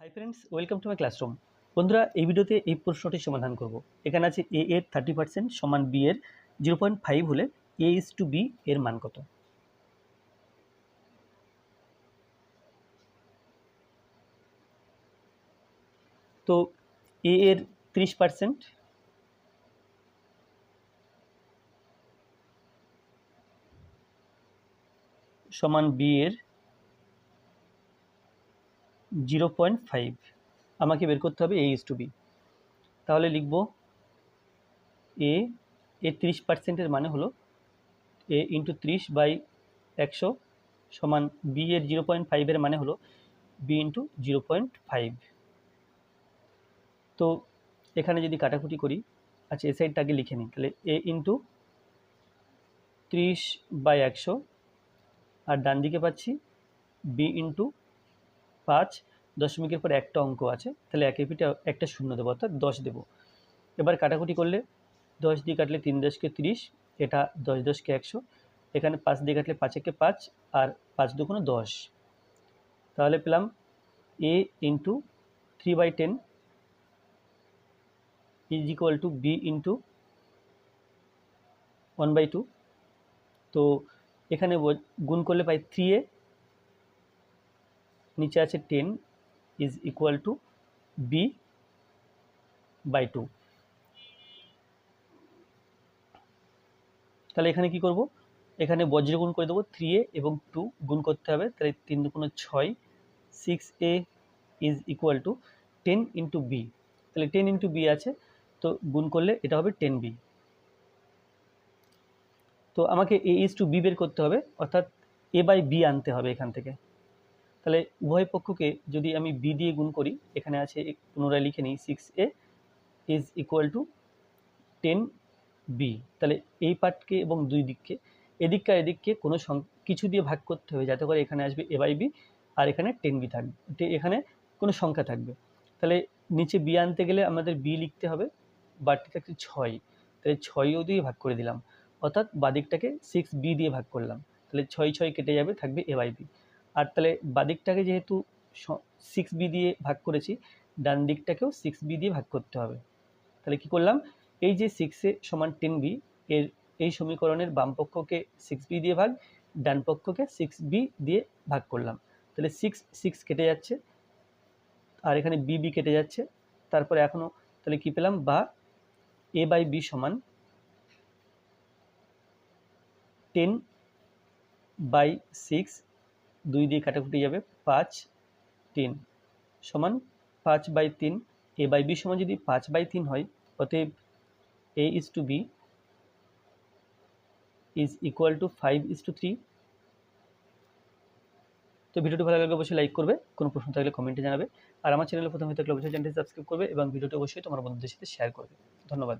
Hi friends welcome to my classroom বন্ধুরা, এই ভিডিওতে এই প্রশ্নটি সমাধান করব। এখানে আছে এ এর থার্টি পার্সেন্ট সমান বি এর জিরো পয়েন্ট ফাইভ হলে এ ইস টু বি এর মান কত? তো এ এর ত্রিশ পার্সেন্ট সমান বি এর জিরো পয়েন্ট ফাইভ। আমাকে বের করতে হবে এ ইস টু বি তাহলে লিখব এ এ ত্রিশ পার্সেন্টের মানে হলো এ ইন্টু ত্রিশ বাই একশো সমান বি এর জিরো পয়েন্ট ফাইভের মানে হলো B into zero point five. তো এখানে যদি কাটাকুটি করি আচ্ছা এ সাইডটা আগে লিখে নিই। তাহলে এ ইন্টু ত্রিশ বাই একশো, আর ডান দিকে পাচ্ছি বি ইন্টু পাঁচ দশমিকের পর একটা অঙ্ক আছে, তাহলে একে পিঠে একটা শূন্য দেবো, অর্থাৎ দশ দেবো। এবার কাটাকুটি করলে দশ দিয়ে কাটলে তিন দশকে তিরিশ, এটা দশ দশকে একশো, এখানে পাঁচ দিয়ে কাটলে পাঁচ একে পাঁচ, আর পাঁচ দুগুণো দশ। তাহলে পেলাম A into three by ten is equal to B into one by two তো এখানে গুণ করলে পাই থ্রি এ নিচে আছে ten is equal to B by two তাহলে এখানে কি করব? এখানে বজ্র গুণ করে দেবো থ্রি এ এবং টু গুণ করতে হবে, তাহলে তিন দুগুণ ছয় six A is equal to ten into B তাহলে টেন ইন্টু বি আছে, তো গুণ করলে এটা হবে টেন বি তো আমাকে এ ইজ টু বি বের করতে হবে, অর্থাৎ এ বাই বি আনতে হবে এখান থেকে। তাহলে উভয় পক্ষকে যদি আমি বি দিয়ে গুণ করি, এখানে আছে পুনরায় লিখে নিই six A is equal to ten B তাহলে এই পার্টকে এবং দুই দিককে এদিককার এদিককে কোনো সং- কিছু দিয়ে ভাগ করতে হবে যাতে করে এখানে আসবে এ বাই বি আর এখানে টেন বি থাকবে। এখানে কোনো সংখ্যা থাকবে। তাহলে নিচে বি আনতে গেলে আমাদের বি লিখতে হবে, বাড়তি থাকছে ছয়। তাহলে ছয়ও দিয়ে ভাগ করে দিলাম, অর্থাৎ বাদিকটাকে সিক্স বি দিয়ে ভাগ করলাম। তাহলে ছয় ছয় কেটে যাবে, থাকবে এ বাই বি আর তাহলে বাদিকটাকে যেহেতু সিক্স বি দিয়ে ভাগ করেছি, ডান দিকটাকেও সিক্স বি দিয়ে ভাগ করতে হবে। তাহলে কি করলাম? এই যে সিক্সে সমান টেন বি এর এই সমীকরণের বাম পক্ষকে সিক্স বি দিয়ে ভাগ, ডান পক্ষকে সিক্স বি দিয়ে ভাগ করলাম। তাহলে সিক্স সিক্স কেটে যাচ্ছে, আর এখানে বি বি কেটে যাচ্ছে। তারপরে এখনও তাহলে কি পেলাম? বা এ বাই বি সমান টেন বাই সিক্স দুই দিয়ে কাটাকুটি যাবে পাঁচ তিন সমান পাঁচ বাই তিন। এ বাই বি সমান যদি পাঁচ বাই তিন হয়, অতএব A is to B is equal to five is to three তো ভিডিওটি ভালো লাগলে অবশ্যই লাইক করবে, কোনো প্রশ্ন থাকলে কমেন্টে জানাবে। আর আমার চ্যানেলে প্রথমে থাকলে অবশ্যই চ্যানেলটি সাবস্ক্রাইব করবে এবং ভিডিওটি অবশ্যই তোমার বন্ধুদের সাথে শেয়ার করবে। ধন্যবাদ।